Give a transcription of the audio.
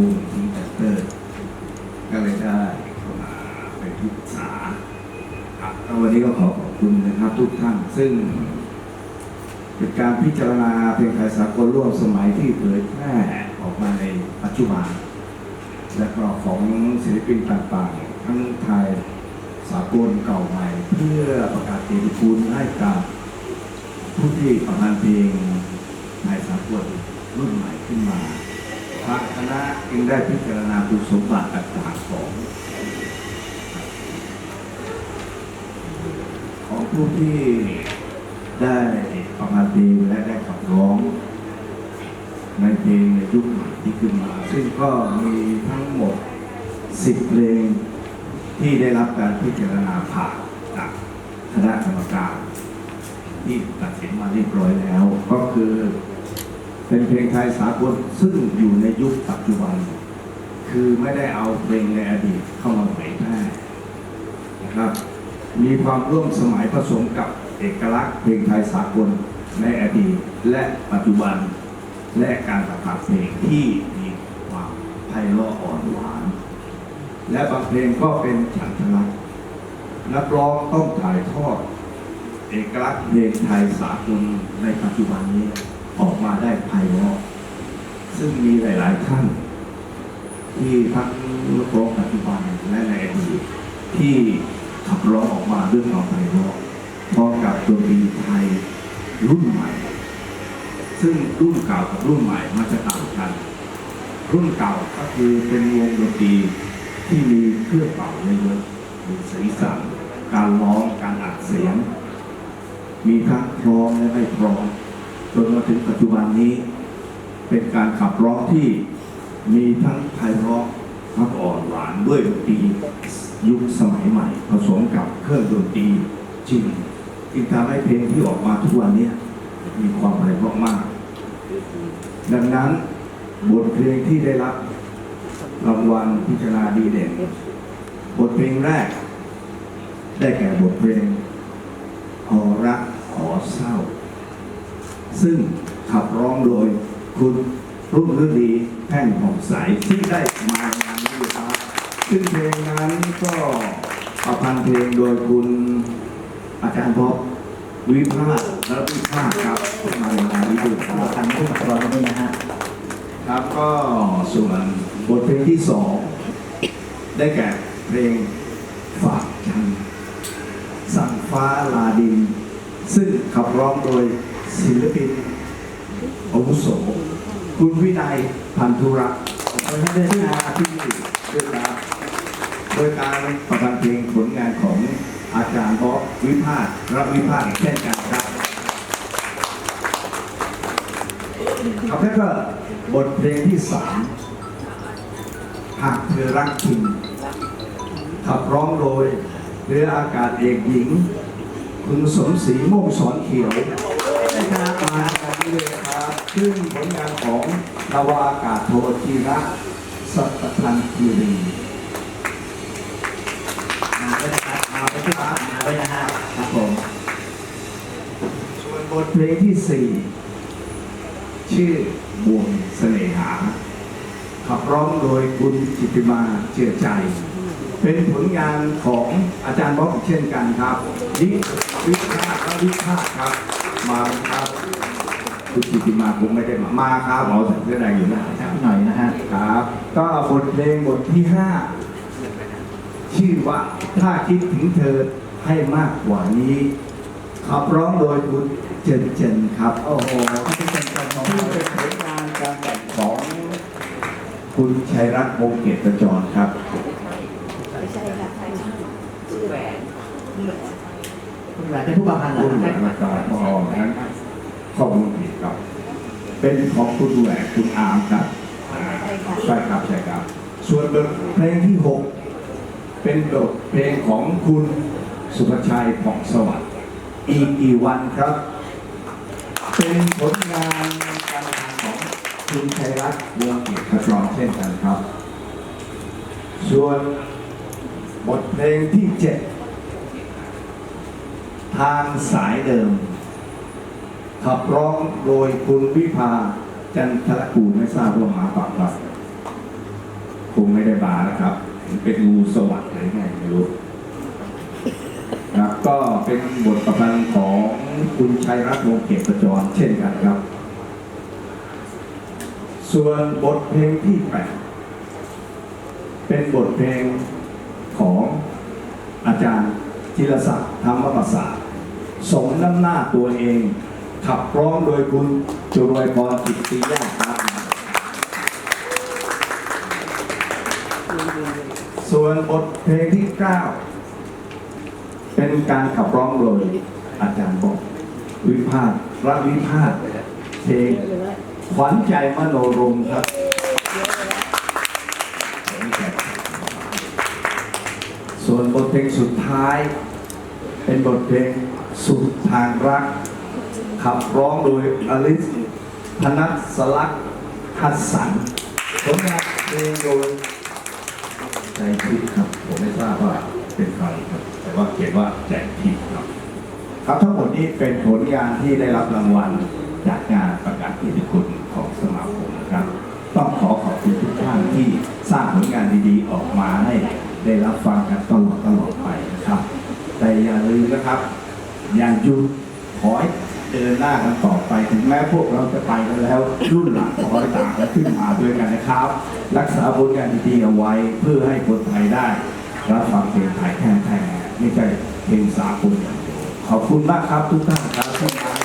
วงทีมจัตเตอร์ก็เลยได้เข้ามาเป็นที่ปรึกษาครับแล้ววันนี้ก็ขอขอบคุณนะครับทุกท่านซึ่งเป็นการพิจารณาเพลงไทยสากลร่วมสมัยที่เผยแพร่ออกมาในปัจจุบัน และก็ของศิลปินต่างๆ ทั้งไทยสากลเก่าใหม่ เพื่อประกาศเกียรติคุณให้กับผู้ที่ประพันธ์เพลงไทยสากลรุ่นใหม่ขึ้นมา ทางคณะจึงได้พิจารณาคุณสมบัติต่างๆของ ของผู้ที่ได้ประพันธ์เพลงและได้ขับร้อง ในเพลงในยุคใหม่ที่ขึ้นมา ซึ่งก็มีทั้งหมด 10 เพลงที่ได้รับการพิจารณาผ่านจากคณะกรรมการ ที่ตัดสินมาเรียบร้อยแล้วก็คือ เป็นเพลงไทยสากลซึ่งอยู่ในยุคปัจจุบัน คือไม่ได้เอาเพลงในอดีตเข้ามาเผยแพร่นะครับ มีความร่วมสมัยผสมกับเอกลักษณ์เพลงไทยสากลในอดีตและปัจจุบันและการประกาศเพลงที่มีความไพเราะอ่อนหวาน และบางเพลงก็เป็นฉันทลักษณ์นักร้องต้องถ่ายทอด เอกลักษณ์เพลงไทยสากลในปัจจุบันนี้ ออกมาได้ไพเราะซึ่งมีหลาย ๆ ท่าน ที่ทั้งนักร้องปัจจุบันและในอดีตที่ขับร้องออกมาด้วยความไพเราะพร้อมกับดนตรีไทยรุ่นใหม่ ซึ่งรุ่นเก่ากับรุ่นใหม่มันจะต่างกัน รุ่นเก่าก็คือเป็นวงดนตรีที่มีเครื่องเป่าเยอะๆมีสีสันการร้องการอัดเสียง มีทั้งพร้อมและไม่พร้อม จนมาถึงปัจจุบันนี้ เป็นการขับร้องที่มีทั้งไพเราะทั้งอ่อนหวานด้วยดนตรียุคสมัยใหม่ ผสมกับเครื่องดนตรีจริงจึงทำให้เพลงที่ออกมาทุกวันนี้มีความไพเราะมาก ดังนั้นบทเพลงที่ได้รับรางวัลพิจารณาดีเด่น บทเพลงแรก ได้แก่บทเพลงขอรักขอเศร้า ซึ่งขับร้องโดยคุณรุ่งฤดีแท่งผ่องใสที่ได้มางานนี้ครับซึ่งเพลงนั้นก็ประพันธ์เพลงโดยคุณอาจารย์พบวิภาคและวิภาคครับมาในงานนี้ด้วยครับทำผู้ปกครองด้วยนะฮะครับก็ส่วนบทเพลงที่สองได้แก่เพลงฝากฉันสั่งฟ้าลาดิน ซึ่งขับร้องโดย ศิลปินอาวุโสคุณวินัยพันธุรักษ์ซึ่งมาที่นี่ด้วยครับโดยการประพันธ์เพลงผลงานของอาจารย์บอวิพาทรับวิพาทเช่นกันครับครับแล้วก็บทเพลงที่สามหากเธอรักจริงขับร้องโดยเรืออากาศเอกหญิง คุณสมศรีโมงสอนเขียว ได้คณะมาจากนี้เลยครับซึ่งผลงานของนาวาอากาศโทจีระสัตพันธ์คีรีมาด้วยนะครับมาไปที่มาด้วยนะฮะครับผมส่วนบทเพลงที่สี่ชื่อบวงเสน่หา ขับร้องโดยคุณจิตติมาเชื่อใจ เป็นผลงานของอาจารย์บ๊อบอีกเช่นกันครับวิวิชาและวิชาครับ มาครับคุณจิตติมาคงไม่ได้มามาครับหมอใส่เสื้อแดงอยู่นะครับพี่หน่อยนะฮะครับ ก็บทเพลงบทที่ห้าชื่อว่าถ้าคิดถึงเธอให้มากกว่านี้ขับร้องโดยคุณเจนเจนครับโอ้โหที่เป็นคนของซึ่งเราเป็นผลงานการแต่งของคุณชัยรัตน์วงเกียรติจรครับไม่ใช่ค่ะชื่อแหวนคุณแหวนเป็นผู้ประพันธ์เหรอรุ่นแหวนมาตราพอนั้น ข้อมูลผิดครับ เป็นของคุณแหวนคุณอาร์มครับอ่าใช่ครับใช่ครับ ส่วนบทเพลงที่หกเป็นบทเพลงของคุณสุภชัยผ่องสวัสดิ์อีกกี่วันครับ เป็นผลงานการทำของคุณชัยรัตน์วงเกียรติจรเช่นกันครับ ส่วนบทเพลงที่เจ็ดทางสายเดิม ขับร้องโดยคุณวิภาจันทรกูลไม่ทราบว่ามาปากครับคงไม่ได้บานะครับเห็นเป็นงูสวัสด์หรือไงไม่รู้ครับก็เป็นบทประพันธ์ของคุณชัยรัตน์วงเก็บประจรเช่นกันครับ ส่วนบทเพลงที่แปดเป็นบทเพลงของอาจารย์จิรศักดิ์ธรรมประสาทสมน้ำหน้าตัวเอง ขับร้องโดยคุณจุรวยพรกิตติยาครับส่วนบทเพลงที่ 9 เป็นการขับร้องโดยอาจารย์บอกวิพาทรักวิพาทเพลงขวัญใจมโนรมครับส่วนบทเพลงสุดท้าย เป็นบทเพลงสุดทางรัก ขับร้องโดยอลิสธนัสสลักษณ์ฮัสสันผลงานเพลงโดยใจทิพย์ครับ ผมไม่ทราบว่าเป็นใครครับ แต่ว่าเขียนว่าใจทิพย์ครับ ครับทั้งหมดนี้เป็นผลงานที่ได้รับรางวัลจากงานประกาศเกียรติคุณของสมาคมนะครับ ต้องขอขอบคุณทุกท่านที่สร้างผลงานดีๆ ออกมาให้ได้รับฟังกันตลอดตลอดไปนะครับ แต่อย่าลืมนะครับ อย่าหยุดขอให้ เดินหน้ากันต่อไปถึงแม้พวกเราจะไปกันแล้ว รุ่นหลังขอให้ต่างกันขึ้นมาด้วยกันนะครับ รักษาผลงานดีๆเอาไว้เพื่อให้คนไทยได้รับฟังเพลงไทยแท้ๆไม่ใช่เพลงสากลอย่างเดียวขอบคุณมากครับทุกท่านครับที่มา